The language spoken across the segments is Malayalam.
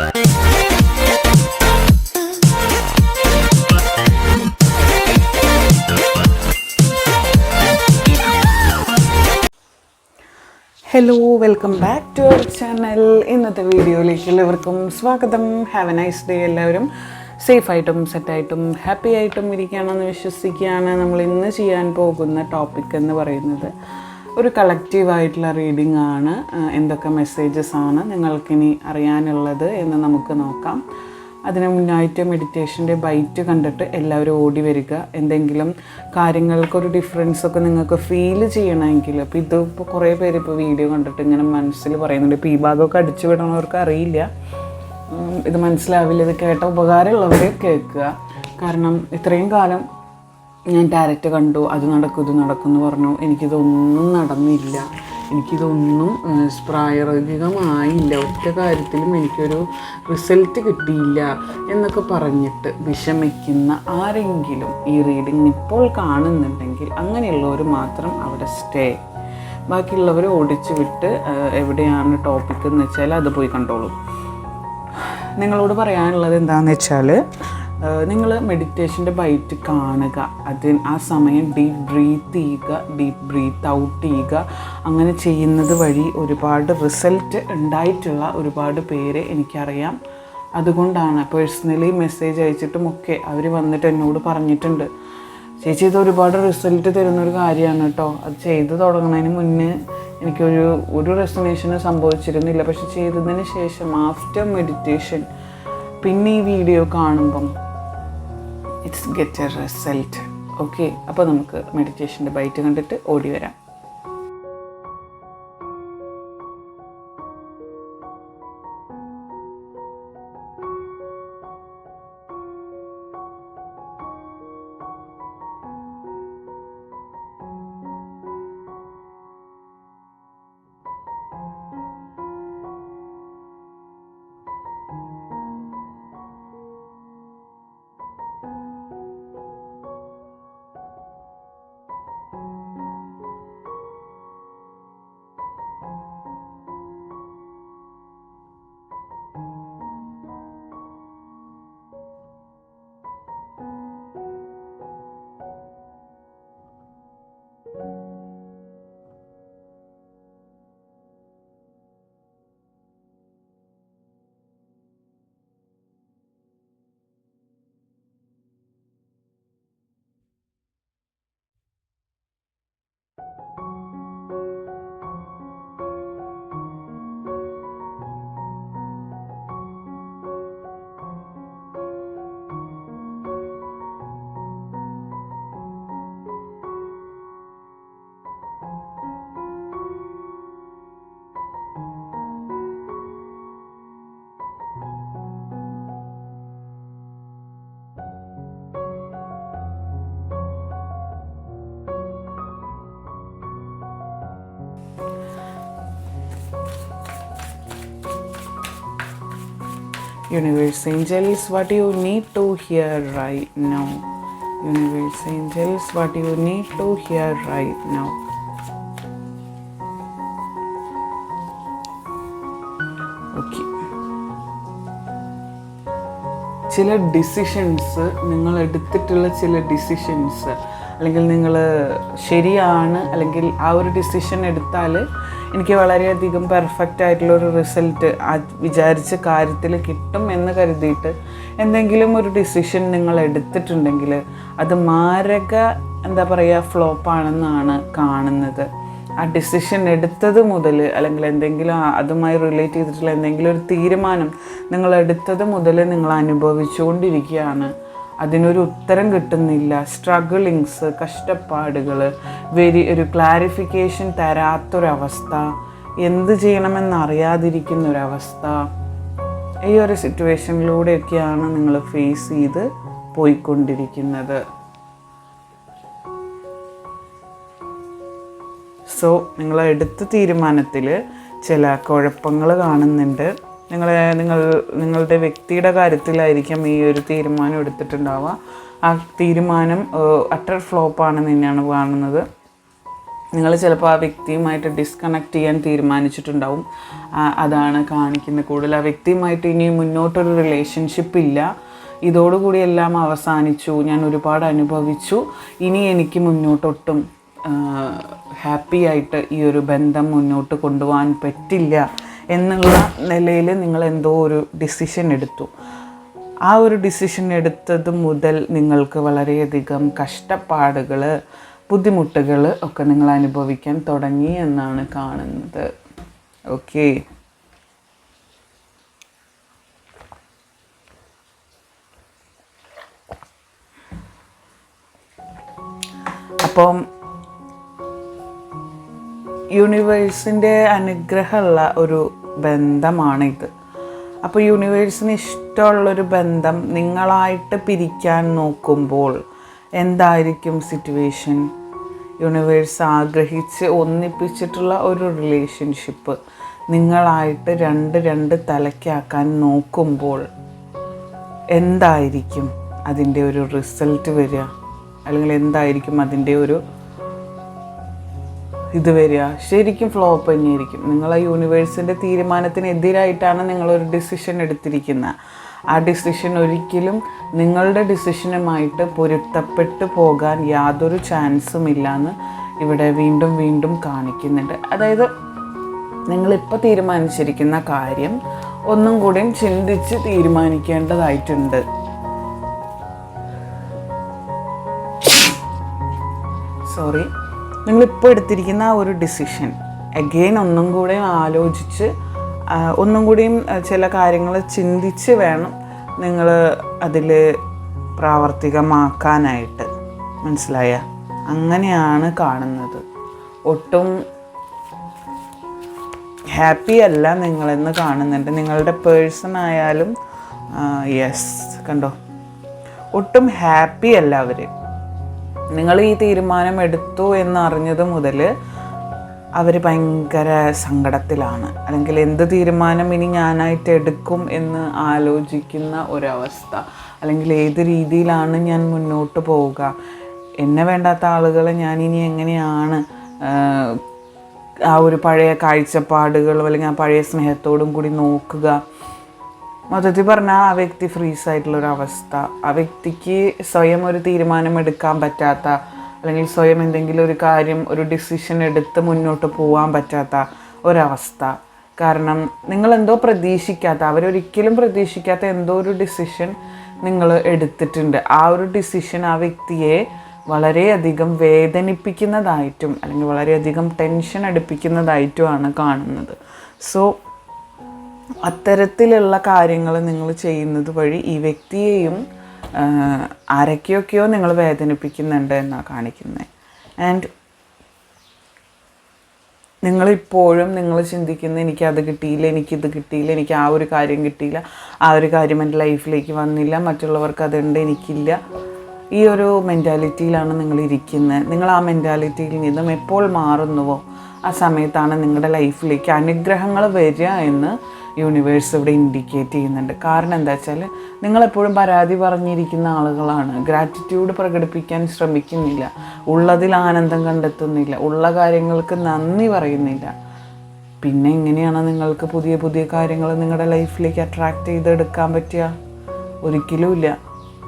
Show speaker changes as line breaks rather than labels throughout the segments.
Hello welcome back to our channel ഇന്നത്തെ വീഡിയോയിലേക്ക് എല്ലാവർക്കും സ്വാഗതം. ഹാവ് എ നൈസ് ഡേ എല്ലാവരും. സേഫായിട്ടും സെറ്റായിട്ടും ഹാപ്പി ആയിട്ടും ഇരിക്കുകയാണെന്ന് വിശ്വസിക്കുകയാണ് നമ്മൾ ഇന്ന് ചെയ്യാൻ പോകുന്ന ടോപ്പിക് എന്ന് പറയുന്നത്. ഒരു കളക്റ്റീവായിട്ടുള്ള റീഡിംഗ് ആണ് എന്തൊക്കെ മെസ്സേജസ് ആണ് നിങ്ങൾക്കിനി അറിയാനുള്ളത് എന്ന് നമുക്ക് നോക്കാം. അതിന് മുന്നായിട്ട് മെഡിറ്റേഷന്റെ ബൈറ്റ് കണ്ടിട്ട് എല്ലാവരും ഓടി വരിക. എന്തെങ്കിലും കാര്യങ്ങൾക്കൊരു ഡിഫറൻസ് ഒക്കെ നിങ്ങൾക്ക് ഫീൽ ചെയ്യണമെങ്കിൽ അപ്പോൾ ഇത് ഇപ്പോൾ കുറേ പേര് ഇപ്പോൾ വീഡിയോ കണ്ടിട്ട് ഇങ്ങനെ മനസ്സിൽ പറയുന്നുണ്ട് ഇപ്പോൾ ഈ ഭാഗമൊക്കെ അടിച്ചു വിടണവർക്ക് അറിയില്ല. ഇത് മനസ്സിലാവില്ല ഇത് കേട്ട ഉപകാരമുള്ളവർ കേൾക്കുക. കാരണം ഇത്രയും കാലം ഞാൻ ഡയറക്റ്റ് കണ്ടു അത് നടക്കും ഇത് നടക്കും എന്ന് പറഞ്ഞു. എനിക്കിതൊന്നും നടന്നില്ല. എനിക്കിതൊന്നും പ്രായോഗികമായില്ല. ഒറ്റ കാര്യത്തിലും എനിക്കൊരു റിസൾട്ട് കിട്ടിയില്ല എന്നൊക്കെ പറഞ്ഞിട്ട് വിഷമിക്കുന്ന ആരെങ്കിലും ഈ റീഡിംഗ് ഇപ്പോൾ കാണുന്നുണ്ടെങ്കിൽ അങ്ങനെയുള്ളവർ മാത്രം അവിടെ സ്റ്റേ ബാക്കിയുള്ളവർ ഓടിച്ചു വിട്ട് എവിടെയാണ് ടോപ്പിക് എന്ന് വെച്ചാൽ അത് പോയി കണ്ടോളൂ. നിങ്ങളോട് പറയാനുള്ളത് എന്താണെന്ന് വെച്ചാൽ നിങ്ങൾ മെഡിറ്റേഷന്റെ ബൈറ്റ് കാണുക. അതിന് ആ സമയം ഡീപ്പ് ബ്രീത്ത് ചെയ്യുക ഡീപ്പ് ബ്രീത്ത് ഔട്ട് ചെയ്യുക. അങ്ങനെ ചെയ്യുന്നത് വഴി ഒരുപാട് റിസൾട്ട് ഉണ്ടായിട്ടുള്ള ഒരുപാട് പേര് എനിക്കറിയാം. അതുകൊണ്ടാണ് പേഴ്സണലി മെസ്സേജ് അയച്ചിട്ടും ഒക്കെ അവർ വന്നിട്ട് എന്നോട് പറഞ്ഞിട്ടുണ്ട്. ചേച്ചി ഇത് ഒരുപാട് റിസൾട്ട് തരുന്നൊരു കാര്യമാണ് കേട്ടോ. അത് ചെയ്തു തുടങ്ങുന്നതിന് മുന്നേ എനിക്കൊരു ഒരു റെസിനേഷനും സംഭവിച്ചിരുന്നില്ല. പക്ഷെ ചെയ്തതിന് ശേഷം ആഫ്റ്റർ മെഡിറ്റേഷൻ പിന്നെ ഈ വീഡിയോ കാണുമ്പം it's get a result okay അപ്പോൾ നമുക്ക് മെഡിറ്റേഷന്റെ ബൈറ്റ് കണ്ടിട്ട് ഓടി വരാം. Angels, what you need to hear right now. Universe angels, what you need to hear right now. Okay. ചില ഡിസിഷൻസ് നിങ്ങൾ എടുത്തിട്ടുള്ള ചില ഡിസിഷൻസ് അല്ലെങ്കിൽ നിങ്ങൾ ശരിയാണ് അല്ലെങ്കിൽ ആ ഒരു ഡിസിഷൻ എടുത്താൽ എനിക്ക് വളരെയധികം പെർഫെക്റ്റ് ആയിട്ടുള്ള ഒരു റിസൾട്ട് വിചാരിച്ച കാര്യത്തിൽ കിട്ടും എന്ന് കരുതിയിട്ട് എന്തെങ്കിലും ഒരു ഡിസിഷൻ നിങ്ങൾ എടുത്തിട്ടുണ്ടെങ്കിൽ അത് മാരക എന്താ പറയുക ഫ്ലോപ്പാണെന്നാണ് കാണുന്നത്. ആ ഡിസിഷൻ എടുത്തത് മുതൽ അല്ലെങ്കിൽ എന്തെങ്കിലും അതുമായി റിലേറ്റ് ചെയ്തിട്ടുള്ള എന്തെങ്കിലും ഒരു തീരുമാനം നിങ്ങൾ എടുത്തത് മുതൽ നിങ്ങൾ അനുഭവിച്ചുകൊണ്ടിരിക്കുകയാണ്. അതിനൊരു ഉത്തരം കിട്ടുന്നില്ല. സ്ട്രഗിളിങ്സ് കഷ്ടപ്പാടുകൾ വെരി ഒരു ക്ലാരിഫിക്കേഷൻ തരാത്തൊരവസ്ഥ എന്ത് ചെയ്യണമെന്ന് അറിയാതിരിക്കുന്ന ഒരവസ്ഥ ഈ ഒരു സിറ്റുവേഷനിലൂടെയൊക്കെയാണ് നിങ്ങൾ ഫേസ് ചെയ്ത് പോയിക്കൊണ്ടിരിക്കുന്നത്. സോ നിങ്ങൾ എടുത്ത തീരുമാനത്തിൽ ചില കുഴപ്പങ്ങൾ കാണുന്നുണ്ട്. നിങ്ങൾ നിങ്ങൾ നിങ്ങളുടെ വ്യക്തിയുടെ കാര്യത്തിലായിരിക്കും ഈ ഒരു തീരുമാനം എടുത്തിട്ടുണ്ടാവുക. ആ തീരുമാനം അട്ടർ ഫ്ലോപ്പാണെന്ന് തന്നെയാണ് കാണുന്നത്. നിങ്ങൾ ചിലപ്പോൾ ആ വ്യക്തിയുമായിട്ട് ഡിസ്കണക്ട് ചെയ്യാൻ തീരുമാനിച്ചിട്ടുണ്ടാവും. അതാണ് കാണിക്കുന്നത്. കൂടുതൽ ആ വ്യക്തിയുമായിട്ട് ഇനി മുന്നോട്ടൊരു റിലേഷൻഷിപ്പ് ഇല്ല. ഇതോടുകൂടി എല്ലാം അവസാനിച്ചു. ഞാൻ ഒരുപാട് അനുഭവിച്ചു. ഇനി എനിക്ക് മുന്നോട്ടൊട്ടും ഹാപ്പി ആയിട്ട് ഈ ഒരു ബന്ധം മുന്നോട്ട് കൊണ്ടുപോകാൻ പറ്റില്ല. എന്നുള്ള നിലയിൽ നിങ്ങൾ എന്തോ ഒരു ഡിസിഷൻ എടുത്തു. ആ ഒരു ഡിസിഷൻ എടുത്തത് മുതൽ നിങ്ങൾക്ക് വളരെയധികം കഷ്ടപ്പാടുകൾ ബുദ്ധിമുട്ടുകൾ ഒക്കെ നിങ്ങൾ അനുഭവിക്കാൻ തുടങ്ങി എന്നാണ് കാണുന്നത്. ഓക്കെ അപ്പം യൂണിവേഴ്സിന്റെ അനുഗ്രഹമുള്ള ഒരു ബന്ധമാണ് ഇത് അപ്പോൾ യൂണിവേഴ്സിന് ഇഷ്ടമുള്ളൊരു ബന്ധം നിങ്ങളായിട്ട് പിരിക്കാൻ നോക്കുമ്പോൾ എന്തായിരിക്കും സിറ്റുവേഷൻ യൂണിവേഴ്സ് ആഗ്രഹിച്ച് ഒന്നിപ്പിച്ചിട്ടുള്ള ഒരു റിലേഷൻഷിപ്പ് നിങ്ങളായിട്ട് രണ്ട് രണ്ട് തലയ്ക്കാക്കാൻ നോക്കുമ്പോൾ എന്തായിരിക്കും അതിന്റെ ഒരു റിസൾട്ട് വരിക? അല്ലെങ്കിൽ എന്തായിരിക്കും അതിന്റെ ഒരു ഇത് വരിക. ശരിക്കും ഫ്ലോപ്പ് തന്നെയായിരിക്കും. നിങ്ങൾ ആ യൂണിവേഴ്സിന്റെ തീരുമാനത്തിനെതിരായിട്ടാണ് നിങ്ങളൊരു ഡിസിഷൻ എടുത്തിരിക്കുന്നത്. ആ ഡിസിഷൻ ഒരിക്കലും നിങ്ങളുടെ ഡിസിഷനുമായിട്ട് പൊരുത്തപ്പെട്ടു പോകാൻ യാതൊരു ചാൻസും ഇല്ലയെന്ന് ഇവിടെ വീണ്ടും വീണ്ടും കാണിക്കുന്നുണ്ട്. അതായത് നിങ്ങളിപ്പോൾ തീരുമാനിച്ചിരിക്കുന്ന കാര്യം ഒന്നും കൂടിയും ചിന്തിച്ച് തീരുമാനിക്കേണ്ടതായിട്ടുണ്ട്. സോറി നിങ്ങളിപ്പോൾ എടുത്തിരിക്കുന്ന ആ ഒരു ഡിസിഷൻ അഗെയിൻ ഒന്നും കൂടെ ആലോചിച്ച് ഒന്നും കൂടിയും ചില കാര്യങ്ങൾ ചിന്തിച്ച് വേണം നിങ്ങൾ അതിൽ പ്രാവർത്തികമാക്കാനായിട്ട്. മനസ്സിലായ? അങ്ങനെയാണ് കാണുന്നത്. ഒട്ടും ഹാപ്പി അല്ല നിങ്ങളെന്ന് കാണുന്നുണ്ട്. നിങ്ങളുടെ പേഴ്സൺ ആയാലും യെസ് കണ്ടോ? ഒട്ടും ഹാപ്പി അല്ല അവർ നിങ്ങൾ ഈ തീരുമാനം എടുത്തു എന്നറിഞ്ഞത് മുതൽ അവർ ഭയങ്കര സങ്കടത്തിലാണ്. അല്ലെങ്കിൽ എന്ത് തീരുമാനം ഇനി ഞാനായിട്ട് എടുക്കും എന്ന് ആലോചിക്കുന്ന ഒരവസ്ഥ. അല്ലെങ്കിൽ ഏത് രീതിയിലാണ് ഞാൻ മുന്നോട്ട് പോവുക. എന്നെ വേണ്ടാത്ത ആളുകളെ ഞാൻ ഇനി എങ്ങനെയാണ് ആ ഒരു പഴയ കാഴ്ചപ്പാടുകളും അല്ലെങ്കിൽ ആ പഴയ സ്നേഹത്തോടും കൂടി നോക്കുക. മൊത്തത്തിൽ പറഞ്ഞാൽ ആ വ്യക്തി ഫ്രീസ് ആയിട്ടുള്ള ഒരു അവസ്ഥ. ആ വ്യക്തിക്ക് സ്വയം ഒരു തീരുമാനം എടുക്കാൻ പറ്റാത്ത അല്ലെങ്കിൽ സ്വയം എന്തെങ്കിലും ഒരു കാര്യം ഒരു ഡിസിഷൻ എടുത്ത് മുന്നോട്ട് പോകാൻ പറ്റാത്ത ഒരവസ്ഥ. കാരണം നിങ്ങൾ എന്തോ പ്രതീക്ഷിക്കാത്ത അവരൊരിക്കലും പ്രതീക്ഷിക്കാത്ത എന്തോ ഒരു ഡിസിഷൻ നിങ്ങൾ എടുത്തിട്ടുണ്ട്. ആ ഒരു ഡിസിഷൻ ആ വ്യക്തിയെ വളരെയധികം വേദനിപ്പിക്കുന്നതായിട്ടും അല്ലെങ്കിൽ വളരെയധികം ടെൻഷൻ അടുപ്പിക്കുന്നതായിട്ടുമാണ് കാണുന്നത്. സോ അത്തരത്തിലുള്ള കാര്യങ്ങൾ നിങ്ങൾ ചെയ്യുന്നത് വഴി ഈ വ്യക്തിയെയും ആരൊക്കെയൊക്കെയോ നിങ്ങൾ വേദനിപ്പിക്കുന്നുണ്ട് എന്നാണ് കാണിക്കുന്നത്. ആൻഡ് നിങ്ങളിപ്പോഴും നിങ്ങൾ ചിന്തിക്കുന്ന എനിക്കത് കിട്ടിയില്ല എനിക്കിത് കിട്ടിയില്ല എനിക്ക് ആ ഒരു കാര്യം കിട്ടിയില്ല ആ ഒരു കാര്യം എന്റെ ലൈഫിലേക്ക് വന്നില്ല മറ്റുള്ളവർക്ക് അതുണ്ട് എനിക്കില്ല. ഈ ഒരു മെന്റാലിറ്റിയിലാണ് നിങ്ങൾ ഇരിക്കുന്നത് നിങ്ങൾ ആ മെന്റാലിറ്റിയിൽ നിന്നും എപ്പോൾ മാറുന്നുവോ? ആ സമയത്താണ് നിങ്ങളുടെ ലൈഫിലേക്ക് അനുഗ്രഹങ്ങൾ വരിക എന്ന് യൂണിവേഴ്സ് ഇവിടെ ഇൻഡിക്കേറ്റ് ചെയ്യുന്നുണ്ട്. കാരണം എന്താ വെച്ചാൽ നിങ്ങളെപ്പോഴും പരാതി പറഞ്ഞിരിക്കുന്ന ആളുകളാണ്. ഗ്രാറ്റിറ്റ്യൂഡ് പ്രകടിപ്പിക്കാൻ ശ്രമിക്കുന്നില്ല. ഉള്ളതിൽ ആനന്ദം കണ്ടെത്തുന്നില്ല. ഉള്ള കാര്യങ്ങൾക്ക് നന്ദി പറയുന്നില്ല. പിന്നെ എങ്ങനെയാണ് നിങ്ങൾക്ക് പുതിയ പുതിയ കാര്യങ്ങൾ നിങ്ങളുടെ ലൈഫിലേക്ക് അട്രാക്റ്റ് ചെയ്തെടുക്കാൻ പറ്റുക? ഒരിക്കലുമില്ല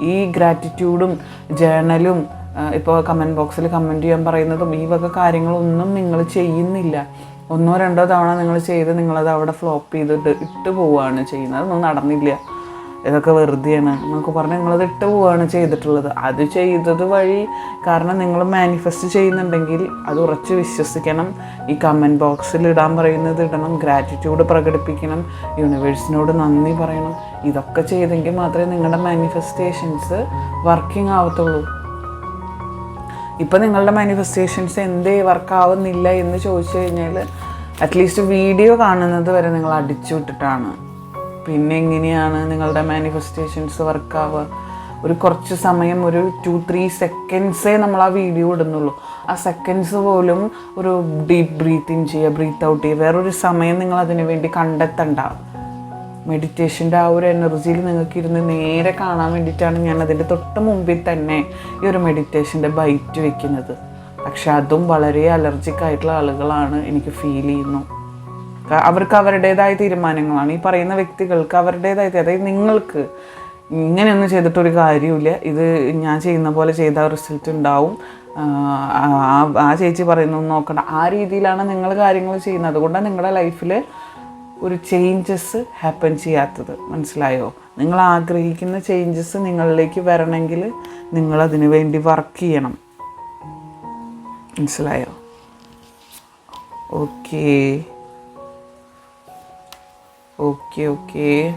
ഈ ഗ്രാറ്റിറ്റ്യൂഡും ജേണലും ഇപ്പോൾ കമന്റ് ബോക്സിൽ കമന്റ് ചെയ്യാൻ പറയുന്നതും ഈ വക കാര്യങ്ങളൊന്നും നിങ്ങൾ ചെയ്യുന്നില്ല. ഒന്നോ രണ്ടോ തവണ നിങ്ങൾ ചെയ്ത് നിങ്ങളത് അവിടെ ഫ്ലോപ്പ് ചെയ്തിട്ട് ഇട്ട് പോവുകയാണ് ചെയ്യുന്നത്. അതൊന്നും നടന്നില്ല. ഇതൊക്കെ വെറുതെയാണ്. എന്നൊക്കെ പറഞ്ഞ് നിങ്ങളത് ഇട്ട് പോവുകയാണ് ചെയ്തിട്ടുള്ളത്. അത് ചെയ്തത് വഴി കാരണം നിങ്ങൾ മാനിഫെസ്റ്റ് ചെയ്യുന്നുണ്ടെങ്കിൽ അത് ഉറച്ച് വിശ്വസിക്കണം. ഈ കമന്റ് ബോക്സിൽ ഇടാൻ പറയുന്നത് ഇടണം. ഗ്രാറ്റിറ്റ്യൂഡ് പ്രകടിപ്പിക്കണം. യൂണിവേഴ്സിനോട് നന്ദി പറയണം. ഇതൊക്കെ ചെയ്തെങ്കിൽ മാത്രമേ നിങ്ങളുടെ മാനിഫെസ്റ്റേഷൻസ് വർക്കിംഗ് ആവത്തുള്ളൂ. ഇപ്പം നിങ്ങളുടെ മാനിഫെസ്റ്റേഷൻസ് എന്തേ വർക്ക് ആവുന്നില്ല എന്ന് ചോദിച്ചു കഴിഞ്ഞാൽ അറ്റ്ലീസ്റ്റ് വീഡിയോ കാണുന്നത് വരെ നിങ്ങൾ അടിച്ചു വിട്ടിട്ടാണ്. പിന്നെ എങ്ങനെയാണ് നിങ്ങളുടെ മാനിഫെസ്റ്റേഷൻസ് വർക്കാവ് ഒരു കുറച്ച് സമയം ഒരു ടു ത്രീ സെക്കൻഡ്സേ നമ്മൾ ആ വീഡിയോ ഇടുന്നുള്ളൂ. ആ സെക്കൻഡ്സ് പോലും ഒരു ഡീപ്പ് ബ്രീത്ത് ഇൻ ചെയ്യുക ബ്രീത്ത് ഔട്ട് ചെയ്യുക. വേറൊരു സമയം നിങ്ങൾ അതിന് വേണ്ടി കണ്ടെത്തണ്ട. മെഡിറ്റേഷന്റെ ആ ഒരു എനർജിയിൽ നിങ്ങൾക്ക് ഇരുന്ന് നേരെ കാണാൻ വേണ്ടിയിട്ടാണ് ഞാൻ അതിന്റെ തൊട്ട് മുമ്പിൽ തന്നെ ഈ ഒരു മെഡിറ്റേഷന്റെ ബൈറ്റ് വെക്കുന്നത്. പക്ഷെ അതും വളരെ അലർജിക് ആയിട്ടുള്ള ആളുകളാണ് എനിക്ക് ഫീൽ ചെയ്യുന്നു. അവർക്ക് അവരുടേതായ തീരുമാനങ്ങളാണ്. ഈ പറയുന്ന വ്യക്തികൾക്ക് അവരുടേതായ അതായത് നിങ്ങൾക്ക് ഇങ്ങനെയൊന്നും ചെയ്തിട്ടൊരു കാര്യമില്ല ഇത് ഞാൻ ചെയ്യുന്ന പോലെ ചെയ്ത റിസൾട്ട് ഉണ്ടാവും. ആ, ചേച്ചി പറയുന്നത് നോക്കണ്ട ആ രീതിയിലാണ് നിങ്ങൾ കാര്യങ്ങൾ ചെയ്യുന്നത്. അതുകൊണ്ടാണ് നിങ്ങളുടെ ലൈഫിൽ ഒരു ചേഞ്ചസ് ഹാപ്പൻ ചെയ്യാത്തത്. മനസ്സിലായോ? നിങ്ങൾ ആഗ്രഹിക്കുന്ന ചേഞ്ചസ് നിങ്ങളിലേക്ക് വരണമെങ്കിൽ നിങ്ങൾ അതിനു വേണ്ടി വർക്ക് ചെയ്യണം. മനസ്സിലായോ? ഓക്കേ. Okay okay.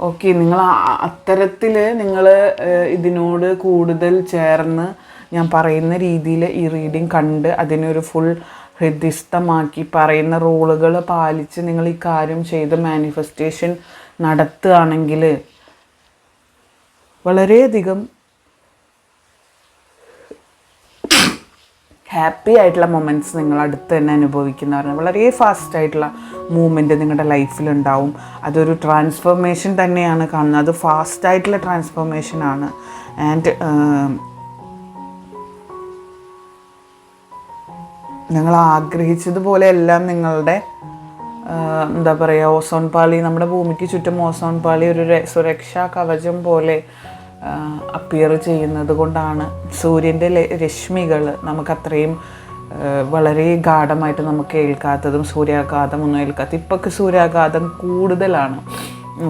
ഓക്കെ നിങ്ങൾ അത്തരത്തിൽ നിങ്ങൾ ഇതിനോട് കൂടുതൽ ചേർന്ന് ഞാൻ പറയുന്ന രീതിയിൽ ഈ റീഡിങ് കണ്ട് അതിനൊരു ഫുൾ ഹൃദിസ്ഥമാക്കി പറയുന്ന റോളുകൾ പാലിച്ച് നിങ്ങൾ ഈ കാര്യം ചെയ്ത് മാനിഫെസ്റ്റേഷൻ നടത്തുകയാണെങ്കിൽ വളരെയധികം ഹാപ്പി ആയിട്ടുള്ള മൊമെന്റ്സ് നിങ്ങൾ അടുത്ത് തന്നെ അനുഭവിക്കുന്നവരാണ്. വളരെ ഫാസ്റ്റ് ആയിട്ടുള്ള മൂവ്മെന്റ് നിങ്ങളുടെ ലൈഫിലുണ്ടാവും അതൊരു ട്രാൻസ്ഫോർമേഷൻ തന്നെയാണ് കാണുന്നത്. അത് ഫാസ്റ്റ് ആയിട്ടുള്ള ട്രാൻസ്ഫോർമേഷൻ ആണ്. ആൻഡ് നിങ്ങൾ ആഗ്രഹിച്ചതുപോലെ എല്ലാം നിങ്ങളുടെ എന്താ പറയുക ഓസോൺ പാളി നമ്മുടെ ഭൂമിക്ക് ചുറ്റും ഓസോൺ പാളി ഒരു സുരക്ഷാ കവചം പോലെ അപ്പിയർ ചെയ്യുന്നത് കൊണ്ടാണ് സൂര്യന്റെ രശ്മികൾ നമുക്കത്രയും വളരെ ഗാഠമായിട്ട് നമുക്ക് ഏൽക്കാത്തതും സൂര്യാഘാതം ഒന്നും ഏൽക്കാത്ത ഇപ്പൊക്കെ സൂര്യാഘാതം കൂടുതലാണ്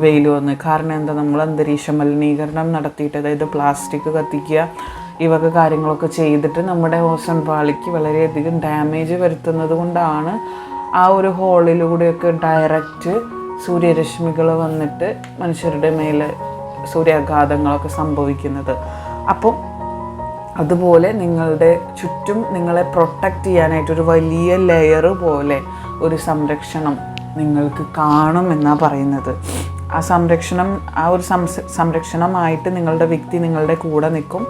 വെയിൽ വന്ന്. കാരണം എന്താ നമ്മൾ അന്തരീക്ഷ മലിനീകരണം നടത്തിയിട്ട് അതായത് പ്ലാസ്റ്റിക് കത്തിക്കുക ഈ വക കാര്യങ്ങളൊക്കെ ചെയ്തിട്ട് നമ്മുടെ ഓസൺ പാളിക്ക് വളരെയധികം ഡാമേജ് വരുത്തുന്നത് കൊണ്ടാണ് ആ ഒരു ഹോളിലൂടെയൊക്കെ ഡയറക്റ്റ് സൂര്യരശ്മികൾ വന്നിട്ട് മനുഷ്യരുടെ മേലെ സൂര്യാഘാതങ്ങളൊക്കെ സംഭവിക്കുന്നത്. അപ്പം അതുപോലെ നിങ്ങളുടെ ചുറ്റും നിങ്ങളെ പ്രൊട്ടക്റ്റ് ചെയ്യാനായിട്ട് ഒരു വലിയ ലെയർ പോലെ ഒരു സംരക്ഷണം നിങ്ങൾക്ക് കാണും എന്നാണ് പറയുന്നത്. ആ സംരക്ഷണം ആ ഒരു സംരക്ഷണമായിട്ട് നിങ്ങളുടെ വ്യക്തി നിങ്ങളുടെ കൂടെ നിൽക്കും.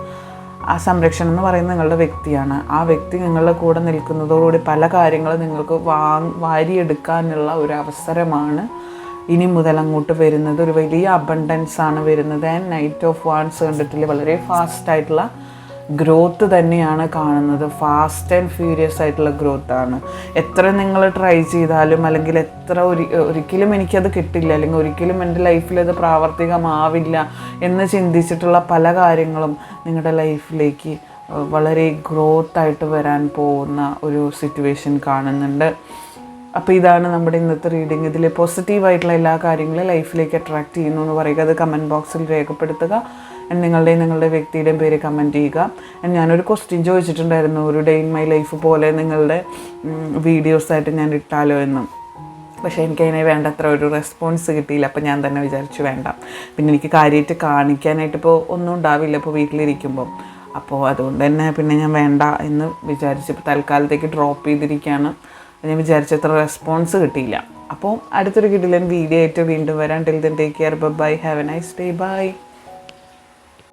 ആ സംരക്ഷണം എന്ന് പറയുന്നത് നിങ്ങളുടെ വ്യക്തിയാണ്. ആ വ്യക്തി നിങ്ങളുടെ കൂടെ നിൽക്കുന്നതോടുകൂടി പല കാര്യങ്ങളും നിങ്ങൾക്ക് വാ വാരിയെടുക്കാനുള്ള ഒരു അവസരമാണ്. ഇനി മുതൽ അങ്ങോട്ട് വരുന്നത് ഒരു വലിയ അബണ്ടൻസ് ആണ് വരുന്നത്. ആൻഡ് നൈറ്റ് ഓഫ് വാൺസ് കണ്ടിട്ടില്ല? വളരെ ഫാസ്റ്റ് ആയിട്ടുള്ള ഗ്രോത്ത് തന്നെയാണ് കാണുന്നത്. ഫാസ്റ്റ് ആൻഡ് ഫ്യൂരിയസ് ആയിട്ടുള്ള ഗ്രോത്ത് ആണ്. എത്ര നിങ്ങൾ ട്രൈ ചെയ്താലും അല്ലെങ്കിൽ എത്ര ഒരി ഒരിക്കലും എനിക്കത് കിട്ടില്ല. അല്ലെങ്കിൽ ഒരിക്കലും എന്റെ ലൈഫിൽ അത് പ്രാവർത്തികമാവില്ല എന്ന് ചിന്തിച്ചിട്ടുള്ള പല കാര്യങ്ങളും നിങ്ങളുടെ ലൈഫിലേക്ക് വളരെ ഗ്രോത്ത് ആയിട്ട് വരാൻ പോകുന്ന ഒരു സിറ്റുവേഷൻ കാണുന്നുണ്ട്. അപ്പോൾ ഇതാണ് നമ്മുടെ ഇന്നത്തെ റീഡിങ് ഇതിൽ പോസിറ്റീവായിട്ടുള്ള എല്ലാ കാര്യങ്ങളും ലൈഫിലേക്ക് അട്രാക്റ്റ് ചെയ്യുന്നു എന്ന് പറയുക. അത് കമന്റ് ബോക്സിൽ രേഖപ്പെടുത്തുക. And നിങ്ങളുടെയും നിങ്ങളുടെ വ്യക്തിയുടെയും പേര് കമന്റ് ചെയ്യുക. ആൻഡ് ഞാനൊരു ക്വസ്റ്റ്യൻ ചോദിച്ചിട്ടുണ്ടായിരുന്നു. ഒരു ഡേ ഇൻ മൈ ലൈഫ് പോലെ നിങ്ങളുടെ വീഡിയോസായിട്ട് ഞാൻ ഇട്ടാലോ എന്നും. പക്ഷേ എനിക്ക് അതിനെ വേണ്ടത്ര ഒരു റെസ്പോൺസ് കിട്ടിയില്ല. അപ്പോൾ ഞാൻ തന്നെ വിചാരിച്ചു വേണ്ട. പിന്നെ എനിക്ക് കാര്യമായിട്ട് കാണിക്കാനായിട്ട് ഇപ്പോൾ ഒന്നും ഉണ്ടാവില്ല. ഇപ്പോൾ വീട്ടിലിരിക്കുമ്പം. അപ്പോൾ അതുകൊണ്ട് തന്നെ പിന്നെ ഞാൻ വേണ്ട എന്ന് വിചാരിച്ച്. ഇപ്പോൾ തൽക്കാലത്തേക്ക് ഡ്രോപ്പ് ചെയ്തിരിക്കുകയാണ്. ഞാൻ വിചാരിച്ചത്ര റെസ്പോൺസ് കിട്ടിയില്ല. അപ്പോൾ അടുത്തൊരു കിടിലൻ വീഡിയോ ആയിട്ട് വീണ്ടും വരാം. Till then take care bye have a nice day bye